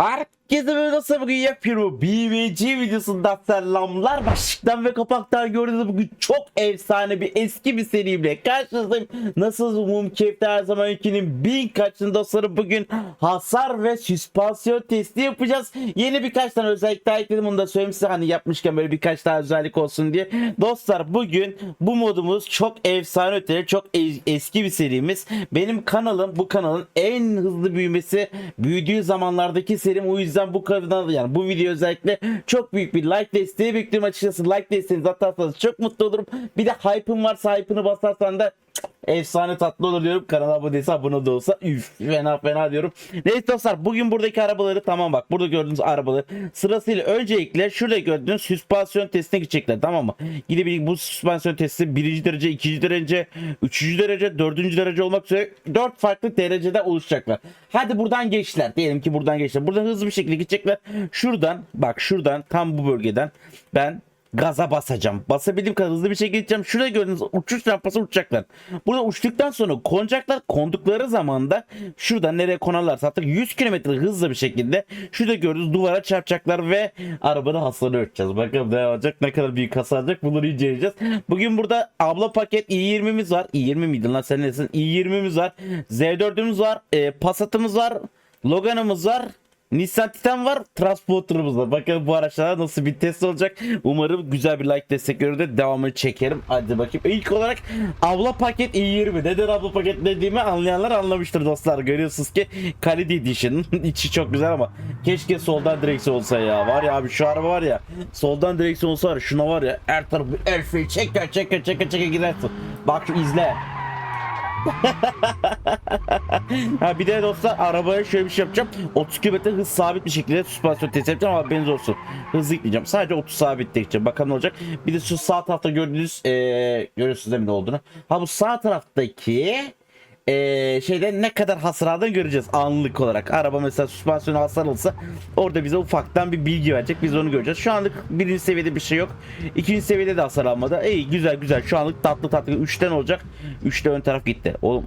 Herkese nasıl bugün yapıyorum. BBG videosunda selamlar. Başlıktan ve kapaktan gördüğünüz bugün çok efsane bir eski bir serimle karşınızdayım. Nasıl umum keyifli her zamankinin bin kaçını dostlarım bugün hasar ve süspansiyon testi yapacağız. Yeni birkaç tane özellik daha ekledim. Onu da söyleyeyim size hani yapmışken böyle birkaç tane özellik olsun diye. Dostlar bugün bu modumuz çok efsane öteli, çok e- eski bir serimiz. Benim kanalım bu kanalın en hızlı büyümesi büyüdüğü zamanlardaki serim. O yüzden bu kanalda yani bu video özellikle çok büyük bir like desteği bekliyorum açıkçası. Like desteğinizi atarsanız çok mutlu olurum. Bir de hype'ım varsa hype'ını basarsan da Efsane tatlı olur diyorum. Kanala abone değilse abone de olsa üf fena fena diyorum. Neyse dostlar bugün buradaki arabaları tamam bak burada gördüğünüz arabaları sırasıyla öncelikle şurada gördüğünüz süspansiyon testine gidecekler tamam mı? Bir bu süspansiyon testi birinci derece, ikinci derece, üçüncü derece, dördüncü derece olmak üzere dört farklı derecede oluşacaklar. Hadi buradan geçtiler. Diyelim ki buradan geçtiler. Buradan hızlı bir şekilde gidecekler. Şuradan bak şuradan tam bu bölgeden ben gaza basacağım. Basabildiğim kadar hızlı bir şekilde gideceğim. Şurada gördüğünüz uçuş rampası uçacaklar. Burada uçtuktan sonra konacaklar. Kondukları zaman da şuradan nereye konarlarsa artık 100 km hızlı bir şekilde şurada gördüğünüz duvara çarpacaklar ve arabanın hasarını ölçeceğiz. Bakalım ne olacak ne kadar büyük hasar alacak bunları inceleyeceğiz. Bugün burada abla paket i20'miz var. i20 miydi lan sen nesin? i20'miz var. Z4'ümüz var. E, Passat'ımız var. Logan'ımız var. Nissan Titan var, Transporter'ımız var. Bakalım bu araçlara nasıl bir test olacak. Umarım güzel bir like destek görür de devamını çekerim. Hadi bakayım. İlk olarak abla paket i20. Neden abla paket dediğimi anlayanlar anlamıştır dostlar. Görüyorsunuz ki Kalidi Edition. İçi çok güzel ama keşke soldan direksiyon olsa ya. Var ya abi şu araba var ya. Soldan direksiyon olsa var ya, şuna var ya. Her tarafı el çeker çeker çeker çeker gidersin. Bak izle. Ha bir de dostlar arabaya şöyle bir şey yapacağım. 30 km hız sabit bir şekilde süspansiyon test yapacağım ama haberiniz olsun. Hızlı gitmeyeceğim. Sadece 30 sabit gideceğim. Bakalım ne olacak. Bir de şu sağ tarafta gördüğünüz ee, görüyorsunuz değil mi ne olduğunu. Ha bu sağ taraftaki ee, şeyde ne kadar hasar aldığını göreceğiz anlık olarak. Araba mesela süspansiyonu hasar alırsa orada bize ufaktan bir bilgi verecek. Biz onu göreceğiz. Şu anlık birinci seviyede bir şey yok. İkinci seviyede de hasar almadı. İyi güzel güzel. Şu anlık tatlı tatlı. Üçten olacak. Üçte ön taraf gitti. Oğlum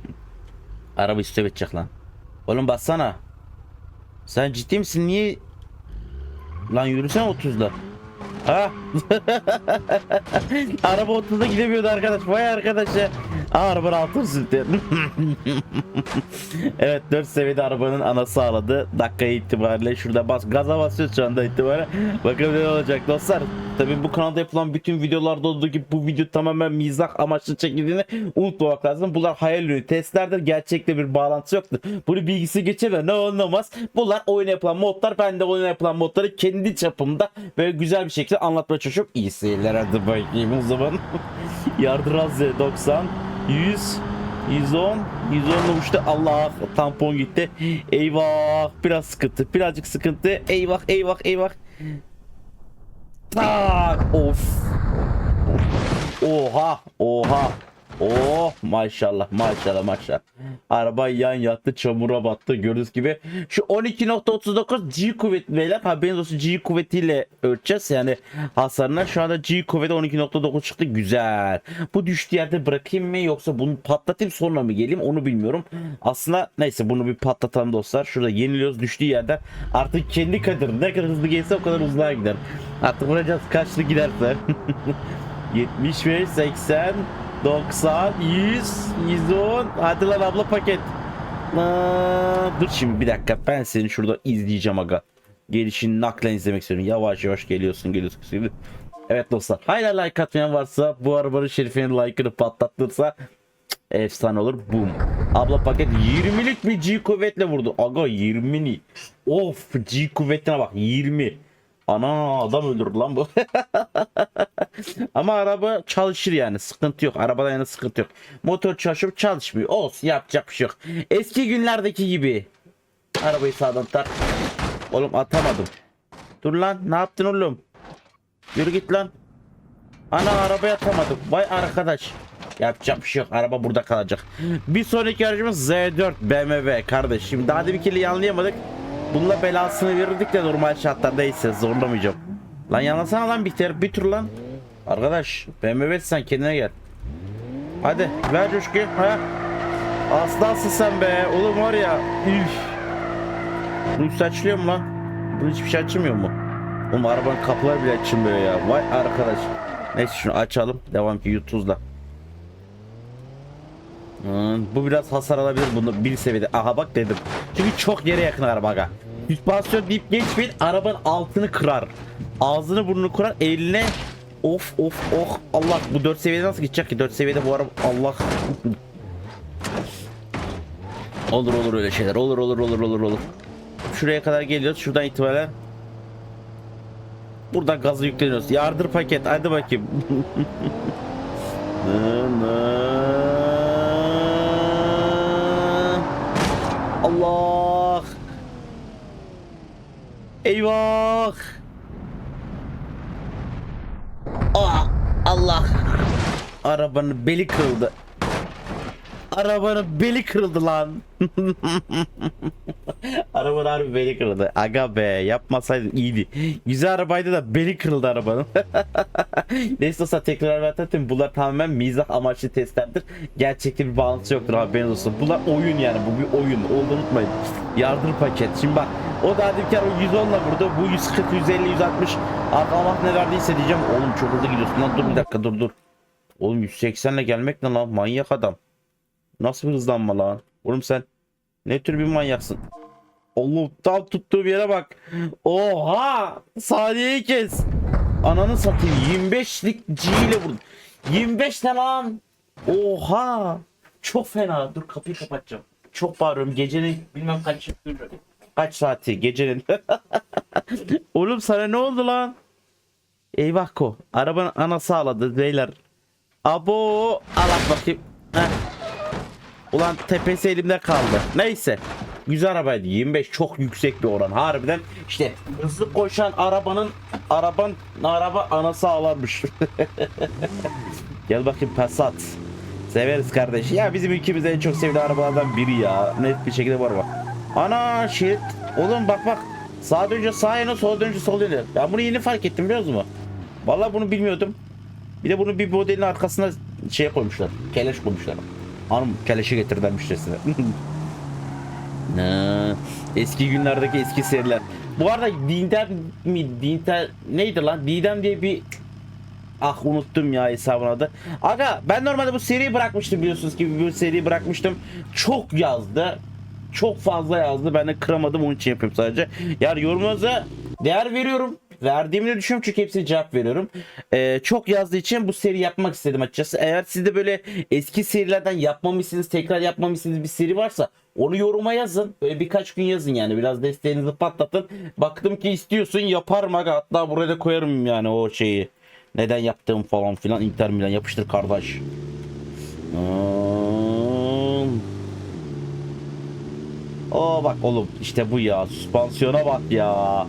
araba üstüne bitecek lan. Oğlum bassana. Sen ciddi misin? Niye Lan yürüsene 30'la. Ha? Araba 30'da gidemiyordu arkadaş. Vay arkadaş ya. Arabanın altı sürttü. evet 4 seviyede arabanın anası ağladı. Dakika itibariyle şurada bas gaza basıyoruz şu anda itibaren. Bakalım ne olacak dostlar. Tabii bu kanalda yapılan bütün videolarda olduğu gibi bu video tamamen mizah amaçlı çekildiğini unutmamak lazım. Bunlar hayal ürünü testlerdir. Gerçekle bir bağlantısı yoktur. Bunu bilgisi geçirme ne olmaz. Bunlar oyuna yapılan modlar. Ben de oyuna yapılan modları kendi çapımda böyle güzel bir şekilde anlatmaya çalışıyorum. İyi seyirler hadi bakayım o zaman. Yardıraz 90 100 110 110 uçtu Allah tampon gitti. Eyvah biraz sıkıntı birazcık sıkıntı. Eyvah eyvah eyvah. Tak of. Oha oha Oh maşallah maşallah maşallah. Araba yan yattı çamura battı gördüğünüz gibi. Şu 12.39 G kuvveti beyler haberiniz olsun G kuvvetiyle ölçeceğiz yani hasarına. Şu anda G kuvveti 12.9 çıktı güzel. Bu düştüğü yerde bırakayım mı yoksa bunu patlatayım sonra mı geleyim onu bilmiyorum. Aslında neyse bunu bir patlatalım dostlar. Şurada yeniliyoruz düştüğü yerden artık kendi kadir ne kadar hızlı gelirse o kadar hızlı gider. Artık vuracağız kaçlı giderse. 75 80 90 100 110 hadi lan abla paket. Aa, dur. Şimdi bir dakika ben seni şurada izleyeceğim aga. Gelişini naklen izlemek istiyorum. Yavaş yavaş geliyorsun geliyorsun evet dostlar hala like atmayan varsa bu arabanın şerifinin like'ını patlatırsa efsane olur. Boom. Abla paket 20'lik bir G kuvvetle vurdu. Aga 20'ni of G kuvvetine bak 20 Ana adam öldürdü lan bu. Ama araba çalışır yani sıkıntı yok. Arabada yani sıkıntı yok. Motor çalışıp çalışmıyor. Olsun yapacak bir şey yok. Eski günlerdeki gibi. Arabayı sağdan tak. Oğlum atamadım. Dur lan ne yaptın oğlum? Yürü git lan. Ana arabaya atamadım. Vay arkadaş. Yapacak bir şey yok. Araba burada kalacak. Bir sonraki aracımız Z4 BMW kardeşim. Daha da bir kere anlayamadık. Bununla belasını verirdik de normal şartlarda ise zorlamayacağım. Lan yanlasana lan biter bir tur lan. Arkadaş BMW sen kendine gel. Hadi ver coşkuyu. Ha. Aslansın sen be. Oğlum var ya. Üf. Saçlıyor mu lan? Bu hiçbir şey açılmıyor mu? Oğlum arabanın kapıları bile açılmıyor ya. Vay arkadaş. Neyse şunu açalım. Devam ki YouTube'da. Hmm, bu biraz hasar alabilir bunu bir seviyede. Aha bak dedim. Çünkü çok yere yakın araba aga. Süspansiyon deyip geçmeyin arabanın altını kırar. Ağzını burnunu kırar eline. Of of oh Allah. Bu 4 seviyede nasıl gidecek ki? 4 seviyede bu araba Allah. Olur olur öyle şeyler. Olur olur olur olur olur. Şuraya kadar geliyoruz. Şuradan itibaren. Buradan gazı yükleniyoruz. Yardır paket. Hadi bakayım Eyvah. Aa, Allah. Arabanın beli kırıldı. Arabanın beli kırıldı lan. Arabanın harbi beli kırıldı. Aga be yapmasaydın iyiydi. Güzel arabaydı da beli kırıldı arabanın. Neyse olsa tekrar anlatayım. Bunlar tamamen mizah amaçlı testlerdir. Gerçekte bir bağlantısı yoktur haberiniz olsun. Bunlar oyun yani bu bir oyun. Olduğunu unutmayın. Yardır paket. Şimdi bak o da ki o 110 ile vurdu. Bu 140 150 160 Artık Allah ne verdiyse diyeceğim. Oğlum çok hızlı gidiyorsun lan. Dur bir dakika dur dur. Oğlum 180 ile gelmek ne lan? Manyak adam. Nasıl bir hızlanma lan? Oğlum sen ne tür bir manyaksın? Allah tam tuttuğum yere bak. Oha! Saniyeyi kes. Ananı satayım. 25'lik G ile vurdum. 25 ne lan? Oha! Çok fena. Dur kapıyı kapatacağım. Çok bağırıyorum. Gecenin bilmem kaç kaç saati gecenin Oğlum sana ne oldu lan Eyvah ko arabanın anası ağladı beyler Abo al bakayım Heh. Ulan tepesi elimde kaldı. Neyse. Güzel arabaydı. 25 çok yüksek bir oran. Harbiden işte hızlı koşan arabanın araban araba anası ağlarmış. Gel bakayım Passat. Severiz kardeş. Ya bizim ülkemizde en çok sevilen arabalardan biri ya. Net bir şekilde var bak. Ana şerit. Oğlum bak bak. Sağa dönünce sağa yanı, sola dönünce sola yanı. Ben bunu yeni fark ettim biliyor musun? Vallahi bunu bilmiyordum. Bir de bunu bir modelin arkasına şey koymuşlar. Keleş koymuşlar. Hanım keleşi getirdiler müşterisine. Ne? eski günlerdeki eski seriler. Bu arada Didem mi? Didem neydi lan? Didem diye bir Ah unuttum ya hesabın adı. Aga ben normalde bu seriyi bırakmıştım biliyorsunuz ki bir seriyi bırakmıştım. Çok yazdı. Çok fazla yazdı. Ben de kıramadım onun için yapıyorum sadece. Yani yorumunuza değer veriyorum. Verdiğimi düşünüyorum çünkü hepsine cevap veriyorum. Ee, çok yazdığı için bu seri yapmak istedim açıkçası. Eğer sizde böyle eski serilerden yapmamışsınız, tekrar yapmamışsınız bir seri varsa onu yoruma yazın. Böyle birkaç gün yazın yani. Biraz desteğinizi patlatın. Baktım ki istiyorsun yaparım aga. Hatta buraya da koyarım yani o şeyi. Neden yaptığım falan filan. Inter Milan yapıştır kardeş. Hmm. Oo bak oğlum işte bu ya. Süspansiyona bak ya.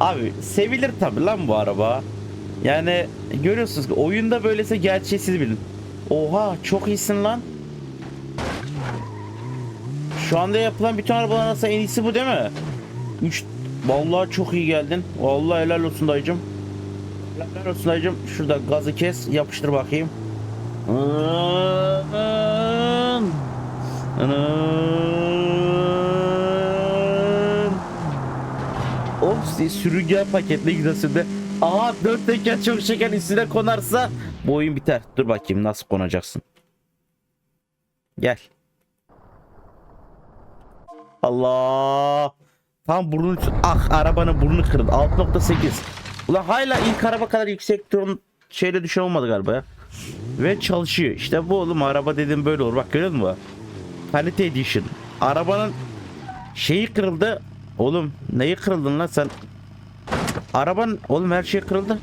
Abi sevilir tabi lan bu araba. Yani görüyorsunuz ki oyunda böylese gerçeği bilin. Oha çok iyisin lan. Şu anda yapılan bütün arabalar arasında en iyisi bu değil mi? 3 Vallahi çok iyi geldin. Vallahi helal olsun dayıcım. Helal olsun dayıcım. Şurada gazı kes, yapıştır bakayım. Anam. Anam. Of sürüngen paketli güzelsinde. Aha dört teker çok şeker üstüne konarsa bu oyun biter. Dur bakayım nasıl konacaksın. Gel. Allah. Tam burnun ah arabanın burnu kırıldı. 6.8. Ulan hala ilk araba kadar yüksek durum şeyle düşen olmadı galiba ya. Ve çalışıyor. İşte bu oğlum araba dedim böyle olur. Bak görüyor musun? Kalite Edition. Arabanın şeyi kırıldı. Oğlum neyi kırıldın lan sen? Araban oğlum her şey kırıldı.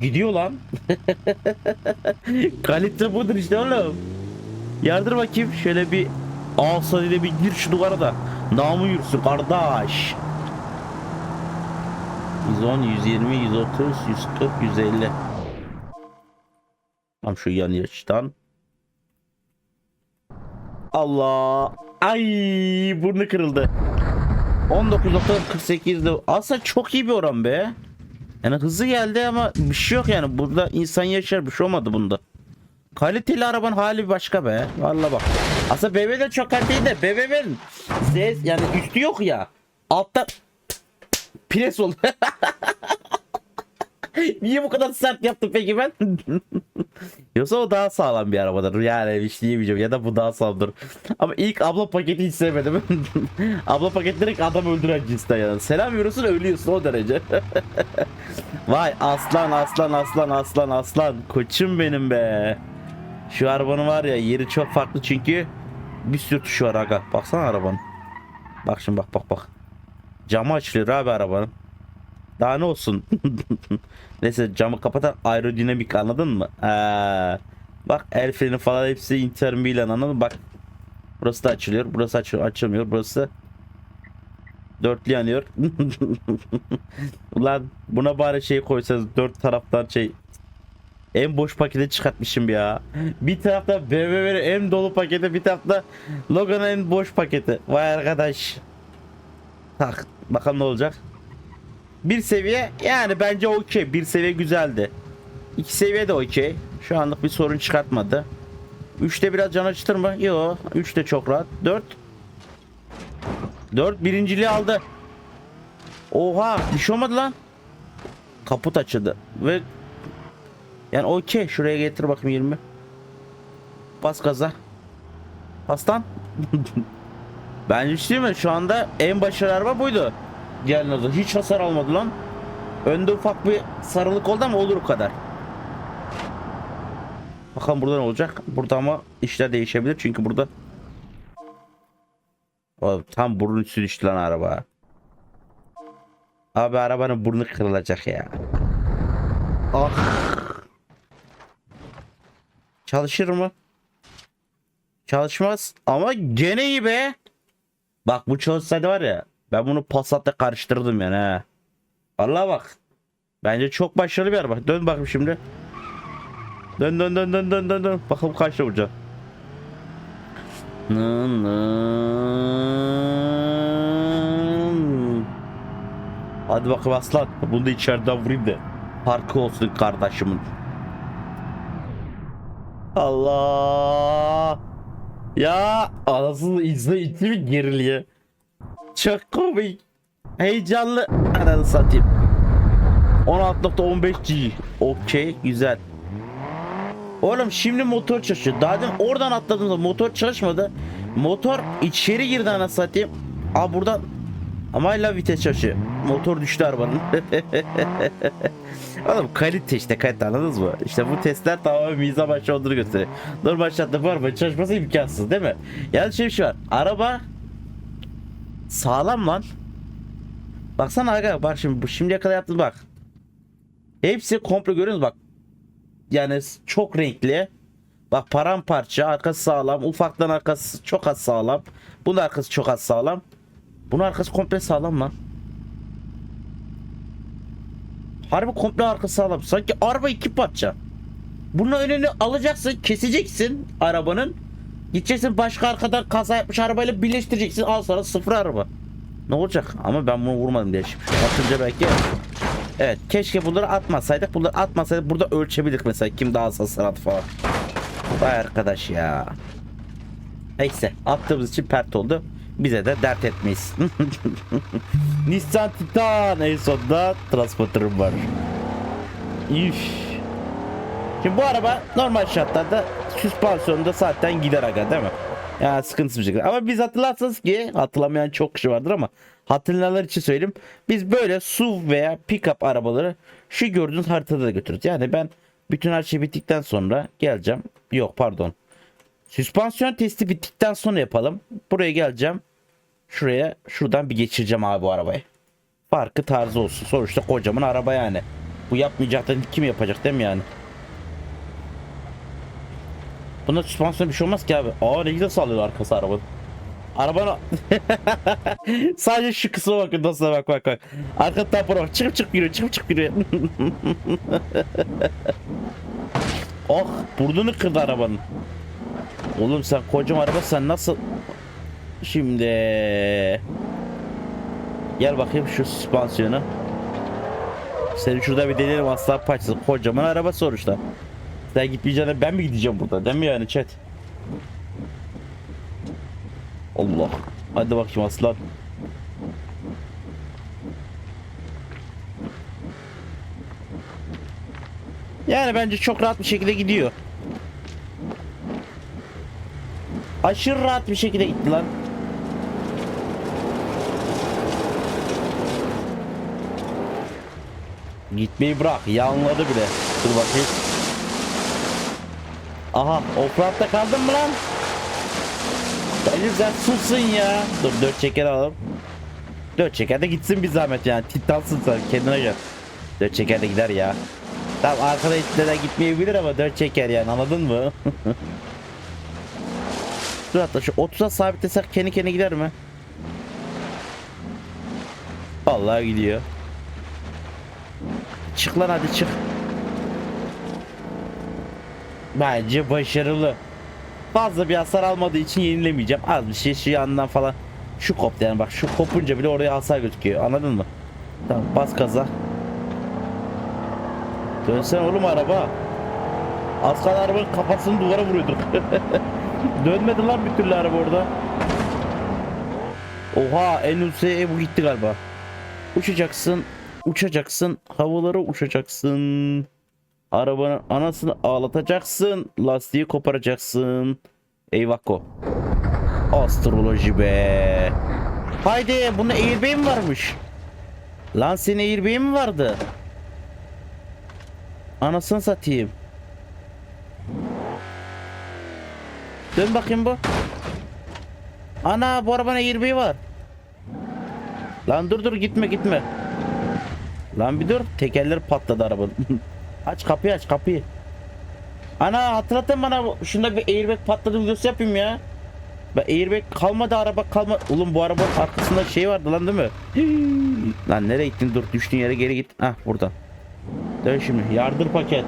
Gidiyor lan. Kalite budur işte oğlum. Yardır bakayım şöyle bir Alsa ile bir gir şu duvara da. Namı yürüsün kardeş. 110, 120, 130, 140, 150. Tam şu yan yaştan. Allah. Ay burnu kırıldı. 19.48'de aslında çok iyi bir oran be. Yani hızlı geldi ama bir şey yok yani. Burada insan yaşar bir şey olmadı bunda. Kaliteli arabanın hali başka be. Vallahi bak. Aslında BMW de çok kaliteli de ses yani üstü yok ya. Altta pres oldu. Niye bu kadar sert yaptım peki ben? Yoksa o daha sağlam bir arabadır. Yani hiç diyemeyeceğim. Ya da bu daha sağlamdır. Ama ilk abla paketi hiç sevmedim. abla paket direkt adam öldüren cinsten yani. Selam veriyorsun ölüyorsun o derece. Vay aslan aslan aslan aslan aslan. Koçum benim be. Şu arabanın var ya yeri çok farklı çünkü bir sürü tuşu var aga. Baksana arabanın. Bak şimdi bak bak bak. Camı açılıyor abi arabanın. Daha ne olsun? Neyse camı kapatan aerodinamik anladın mı? Ee, bak el freni falan hepsi Inter Milan anladın mı? Bak burası da açılıyor. Burası açılıyor, açılmıyor. Burası dörtlü yanıyor. Ulan buna bari şey koysanız dört taraftan şey en boş paketi çıkartmışım ya. Bir tarafta BMW'nin en dolu paketi bir tarafta Logan'ın en boş paketi. Vay arkadaş. Tak bakalım ne olacak. Bir seviye yani bence okey. Bir seviye güzeldi. İki seviye de okey. Şu anlık bir sorun çıkartmadı. Üçte biraz can acıtır mı? Yo. Üç de çok rahat. Dört. Dört birinciliği aldı. Oha bir şey olmadı lan. Kaput açıldı. Ve yani okey. Şuraya getir bakayım 20. Bas gaza. Bas lan. Bence hiç değil mi? Şu anda en başarılı araba buydu. Nazar. Hiç hasar almadı lan. Önde ufak bir sarılık oldu ama olur o kadar. Bakalım burada ne olacak? Burada ama işler değişebilir çünkü burada o, tam burun üstü düştü lan araba. Abi arabanın burnu kırılacak ya. Ah. Çalışır mı? Çalışmaz ama gene iyi be. Bak bu çalışsaydı var ya ben bunu Passat'la karıştırdım yani ha. Vallahi bak. Bence çok başarılı bir araba. Dön bakayım şimdi. Dön dön dön dön dön dön dön. Bakalım kaçta vuracak. Hadi bakalım aslan. Bunu da içeriden vurayım da. Farkı olsun kardeşimin. Allah. Ya anasını izle itti mi geriliyor. Çok komik. Heyecanlı. Ananı satayım. 16.15 G. Okey güzel. Oğlum şimdi motor çalışıyor. Daha demin oradan atladığımda motor çalışmadı. Motor içeri girdi ana satayım. Aa buradan ama hala vites çalışıyor. Motor düştü arabanın. Oğlum kalite işte kalite anladınız mı? İşte bu testler tamamen mizah başı olduğunu gösteriyor. Normal şartlarda bu arabanın çalışması imkansız değil mi? Yani şey şu var. Araba sağlam lan. Baksana aga bak şimdi bu şimdiye kadar yaptım bak. Hepsi komple görüyorsunuz bak. Yani çok renkli. Bak paramparça arkası sağlam. Ufaktan arkası çok az sağlam. Bunun arkası çok az sağlam. Bunun arkası komple sağlam lan. Harbi komple arkası sağlam. Sanki araba iki parça. Bunun önünü alacaksın, keseceksin arabanın. Gideceksin başka arkadan kaza yapmış arabayla birleştireceksin. Al sana sıfır araba. Ne olacak? Ama ben bunu vurmadım diye. şimdi. Atınca belki Evet keşke bunları atmasaydık. Bunları atmasaydık burada ölçebilirdik mesela kim daha hasar falan. Vay arkadaş ya. Neyse attığımız için pert oldu. Bize de dert etmeyiz. Nissan Titan en sonunda transporterım var. Üf. Şimdi bu araba normal şartlarda süspansiyonda zaten gider aga değil mi? Yani sıkıntısız bir şekilde. Ama biz hatırlarsanız ki hatırlamayan çok kişi vardır ama hatırlayanlar için söyleyeyim. Biz böyle SUV veya pick-up arabaları şu gördüğünüz haritada da götürürüz. Yani ben bütün her şey bittikten sonra geleceğim. Yok pardon. Süspansiyon testi bittikten sonra yapalım. Buraya geleceğim. Şuraya şuradan bir geçireceğim abi bu arabayı. Farkı tarzı olsun. Sonuçta kocaman araba yani. Bu yapmayacak da kim yapacak değil mi yani? Bunda süspansiyon bir şey olmaz ki abi. Aa ne güzel sallıyor arkası arabanın. Arabanın sadece şu kısma bakın dostlar bak bak bak. Arka tampona bak çıkıp çıkıp yürüyor çıkıp çıkıp yürüyor. oh burnunu kırdı arabanın. Oğlum sen kocaman araba sen nasıl Şimdi Gel bakayım şu süspansiyonu. Seni şurada bir deneyelim aslan parçası. Kocaman araba sonuçta. Sen gitmeyeceğine ben mi gideceğim burada? Değil mi yani chat? Allah. Hadi bakayım aslan. Yani bence çok rahat bir şekilde gidiyor. Aşırı rahat bir şekilde gitti lan. Gitmeyi bırak. Yanladı bile. Dur bakayım. Aha offroad'da kaldın mı lan? Bence sen sussun ya. Dur dört çeker alalım. Dört çeker de gitsin bir zahmet yani. Titansın sen kendine gel. Dört çeker de gider ya. Tamam arkada de gitmeyebilir ama dört çeker yani anladın mı? Dur hatta şu 30'a sabitlesek kendi kendine gider mi? Vallahi gidiyor. Çık lan hadi çık. Bence başarılı. Fazla bir hasar almadığı için yenilemeyeceğim. Az bir şey şu yandan falan. Şu koptu yani bak şu kopunca bile oraya hasar gözüküyor. Anladın mı? Tamam bas gaza. Dönsen oğlum araba. Az kaldı arabanın kafasını duvara vuruyorduk. Dönmedi lan bir türlü araba orada. Oha en yükseğe bu gitti galiba. Uçacaksın, uçacaksın, havalara uçacaksın. Arabanın anasını ağlatacaksın, lastiği koparacaksın. Eyvako. Astroloji be. Haydi bunun airbag mi varmış? Lan senin airbag mi vardı? Anasını satayım. Dön bakayım bu. Ana bu arabanın airbag'i var. Lan dur dur gitme gitme. Lan bir dur tekerleri patladı arabanın. aç kapıyı aç kapıyı. Ana hatırlatın bana şunda bir airbag patladı videosu yapayım ya. Ben airbag kalmadı araba kalma. Oğlum bu arabanın arkasında şey vardı lan değil mi? lan nereye gittin dur düştüğün yere geri git. Ah buradan. Dön şimdi yardır paket.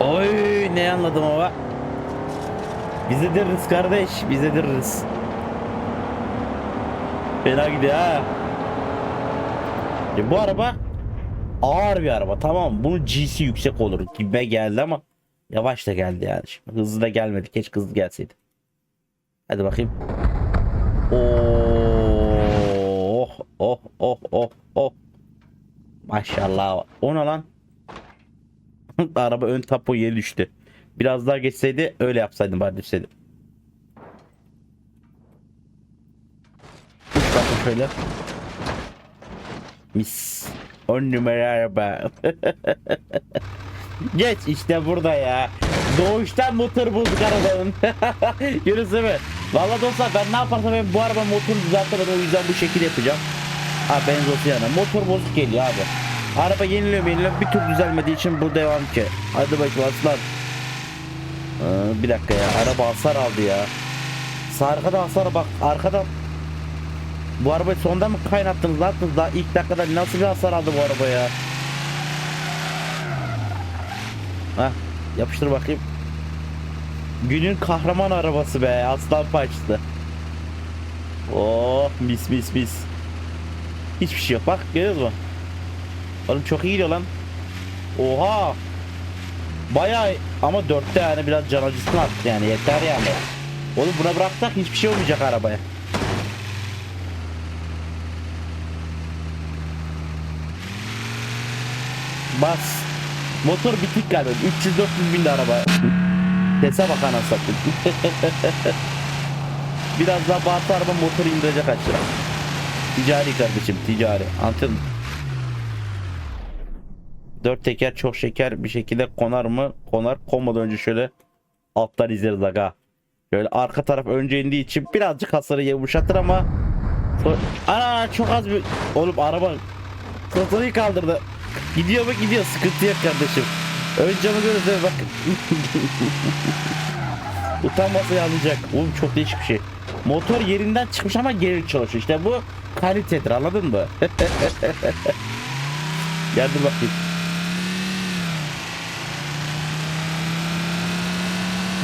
Oy ne anladım ama. Bize deririz kardeş bize deririz. Fena gidiyor ha. Bu araba ağır bir araba tamam mı? Bunun G'si yüksek olur gibi geldi ama yavaş da geldi yani. Şimdi hızlı da gelmedi. Keşke hızlı gelseydi. Hadi bakayım. Oh oh oh oh oh. Maşallah. O ne lan? araba ön tapo yeri düştü. Biraz daha geçseydi öyle yapsaydım bari düşseydi. Uç bakın şöyle. Mis. 10 numara araba. Geç işte burada ya. Doğuştan motor bozuk arabanın. Görüyorsun mi? Valla dostlar ben ne yaparsam ben bu araba motorunu düzeltemeden o yüzden bu şekilde yapacağım. Ha benzosu yani. Motor bozuk geliyor abi. Araba yeniliyor yeniliyor bir türlü düzelmediği için bu devam ki. Hadi bakayım aslan. Ee, bir dakika ya araba hasar aldı ya. Arkada hasar bak arkadan bu arabayı sonda mı kaynattınız lan daha ilk dakikada nasıl bir hasar aldı bu araba ya? Heh, yapıştır bakayım. Günün kahraman arabası be aslan parçası. Oh mis mis mis. Hiçbir şey yok. Bak görüyor musun Oğlum çok iyi gidiyor lan. Oha! Bayağı ama dörtte yani biraz can acısını attı yani. Yeter yani. Oğlum buna bıraksak hiçbir şey olmayacak arabaya Bas. Motor bitik galiba. 300-400 bin araba. Sese bak anasını. Biraz daha bağırsa araba motoru indirecek aşağı. Ticari kardeşim ticari. Anladın mı? Dört teker çok şeker bir şekilde konar mı? Konar. Konmadan önce şöyle alttan izleriz aga. Şöyle arka taraf önce indiği için birazcık hasarı yumuşatır ama. Ana çok az bir... Oğlum araba Kırtılıyı kaldırdı. Gidiyor mu gidiyor sıkıntı yok kardeşim. Ön camı görürse bak. Utanmasa yanacak. Oğlum çok değişik bir şey. Motor yerinden çıkmış ama geri çalışıyor. İşte bu kalitedir anladın mı? Dur bakayım.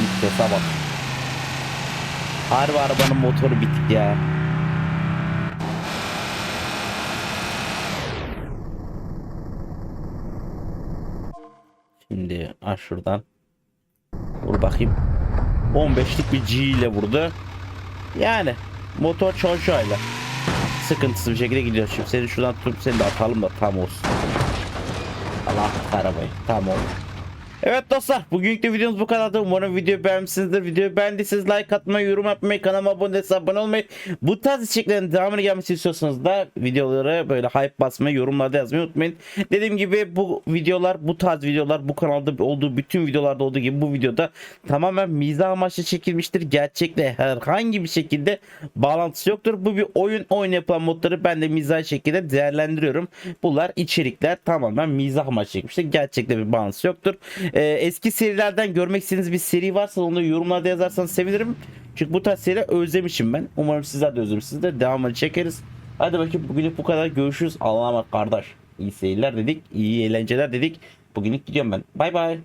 İşte sabah. Harbi arabanın motoru bitik ya. Aç şuradan. Vur bakayım. 15'lik bir G ile vurdu. Yani motor çalışıyor hala. Sıkıntısız bir şekilde gidiyor. Şimdi seni şuradan tutup seni de atalım da tam olsun. Allah arabayı. Tamam. Evet dostlar bugünkü videomuz bu kadardı. Umarım videoyu beğenmişsinizdir. Videoyu beğendiyseniz like atmayı, yorum yapmayı, kanalıma abone değilseniz abone olmayı. Bu tarz içeriklerin devamını gelmesini istiyorsanız da videoları böyle hype basmayı, yorumlarda yazmayı unutmayın. Dediğim gibi bu videolar, bu tarz videolar bu kanalda olduğu bütün videolarda olduğu gibi bu videoda tamamen mizah amaçlı çekilmiştir. Gerçekle herhangi bir şekilde bağlantısı yoktur. Bu bir oyun, oyun yapılan modları ben de mizah şekilde değerlendiriyorum. Bunlar içerikler tamamen mizah amaçlı çekmiştir. Gerçekte bir bağlantısı yoktur. Ee, eski serilerden görmek istediğiniz bir seri varsa onu yorumlarda yazarsanız sevinirim. Çünkü bu tarz serileri özlemişim ben. Umarım sizler de özlemişsinizdir. Devamını çekeriz. Hadi bakayım bugünlük bu kadar. Görüşürüz. Allah'a emanet kardeş. İyi seyirler dedik. iyi eğlenceler dedik. Bugünlük gidiyorum ben. Bay bay.